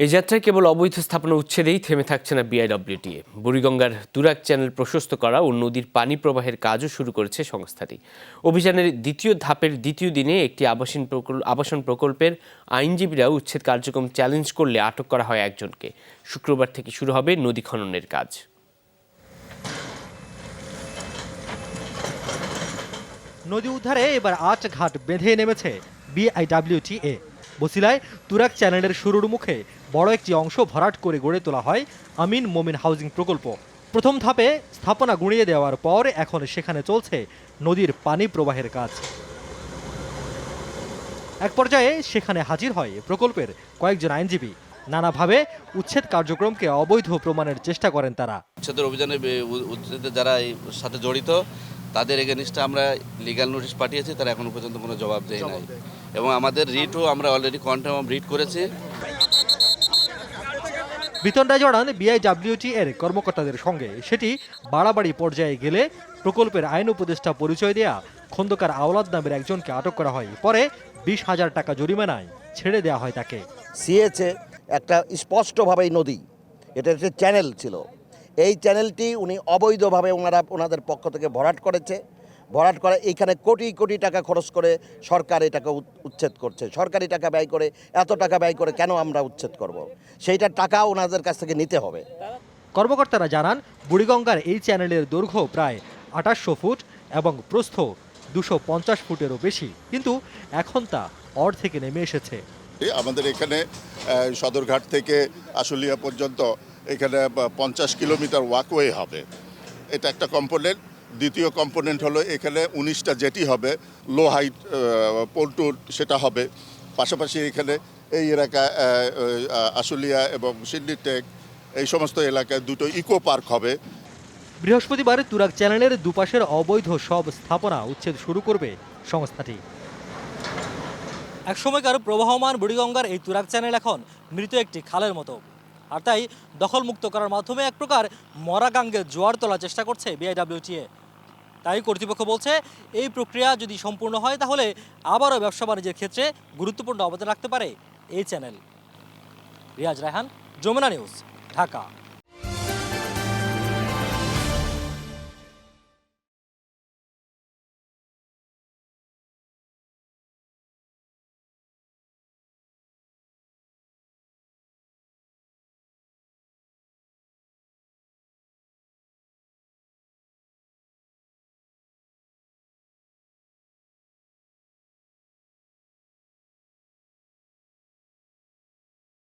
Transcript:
এই যাত্রায় কেবল অবৈধ স্থাপনা উচ্ছেদেই থেমে থাকছে না বিআইডব্লিউটিএ বুড়িগঙ্গার তুরাগ চ্যানেল প্রশস্ত করা ও নদীর পানি প্রবাহের কাজও শুরু করেছে সংস্থাটি। অভিযানের দ্বিতীয় ধাপের দ্বিতীয় দিনে একটি আবাসন আবাসন প্রকল্পের আইনজীবীরা উচ্ছেদ কার্যক্রম চ্যালেঞ্জ করলে আটক করা হয় একজনকে। শুক্রবার থেকে শুরু হবে নদী খননের কাজ। নদী উদ্ধারে এবার আট ঘাট বেঁধে নেমেছে বিআইডব্লিউটিএ বসিলায় তুরাক চ্যানেলের শুরুর মুখে বড় একটি অংশ ভরাট করে গড়ে তোলা হয় আমিন মোমিন হাউজিং প্রকল্প। প্রথম ধাপে স্থাপনা গুঁড়িয়ে দেওয়ার পর এখন সেখানে চলছে নদীর পানি প্রবাহের কাজ। এক পর্যায়ে সেখানে হাজির হয় প্রকল্পের কয়েকজন আইনজীবী। নানাভাবে উচ্ছেদ কার্যক্রমকে অবৈধ প্রমাণের চেষ্টা করেন তারা। উচ্ছেদের অভিযানে যারা সাথে জড়িত তাদের এগেনিস্টে আমরা লিগ্যাল নোটিশ পাঠিয়েছি তারা এখনও পর্যন্ত কোনো জবাব দেয় নাই। এবং আমাদের রিটও আমরা অলরেডি কোয়ান্টাম রিট করেছি। বিতন রায় জড়ান বিআইডব্লিউটি এর কর্মকর্তাদের সঙ্গে সেটি বাড়াবাড়ি পর্যায়ে গেলে প্রকল্পের আইন উপদেষ্টা পরিচয় দেয়া খন্দকার আওলাদ নামের একজনকে আটক করা হয়। পরে বিশ হাজার টাকা জরিমানায় ছেড়ে দেওয়া হয় তাকে। সিএচে একটা স্পষ্টভাবেই নদী। এটা হচ্ছে চ্যানেল ছিল। এই চ্যানেলটি উনি অবৈধভাবে ওনারা, ওনাদের পক্ষ থেকে ভরাট করেছে। ভরাট করে, এইখানে কোটি কোটি টাকা খরচ করে সরকার এটাকে উচ্ছেদ করছে। সরকারি টাকা ব্যয় করে, এত টাকা ব্যয় করে কেন আমরা উচ্ছেদ করব। সেইটার টাকা ওনাদের কাছ থেকে নিতে হবে। কর্মকর্তারা জানান, বুড়িগঙ্গার এই চ্যানেলের দৈর্ঘ্য প্রায় আঠাশশো ফুট এবং প্রস্থ দুশো ফুটেরও বেশি। কিন্তু এখন তা অর্ধেকে নেমে এসেছে। আমাদের এখানে সদরঘাট থেকে আশুলিয়া পর্যন্ত এখানে পঞ্চাশ কিলোমিটার ওয়াকওয়ে হবে। এটা একটা কম্পোনেন্ট দ্বিতীয় কম্পোনেন্ট হলো এখানে উনিশটা জেটি হবে। লো হাইট পোল্টুর সেটা হবে। পাশাপাশি এখানে এই আহ, আশুলিয়া এবং সিন্ডিটেক এই সমস্ত এলাকায় দুটো ইকো পার্ক হবে। বৃহস্পতিবার তুরাগ চ্যানেলের দুপাশের অবৈধ সব স্থাপনা উচ্ছেদ শুরু করবে সংস্থাটি। এক সময়কার প্রবাহমান বুড়িগঙ্গার এই তুরাগ চ্যানেল এখন মৃত একটি খালের মতো? আর তাই দখলমুক্ত করার মাধ্যমে এক প্রকার মরা গাঙ্গে জোয়ার তোলার চেষ্টা করছে বিআইডব্লিউটিএ। তাই কর্তৃপক্ষ বলছে, এই প্রক্রিয়া যদি সম্পূর্ণ হয় তাহলে আবারও ব্যবসা বাণিজ্যের ক্ষেত্রে গুরুত্বপূর্ণ অবদান রাখতে পারে এই চ্যানেল। রিয়াজ রায়হান, যমুনা নিউজ, ঢাকা।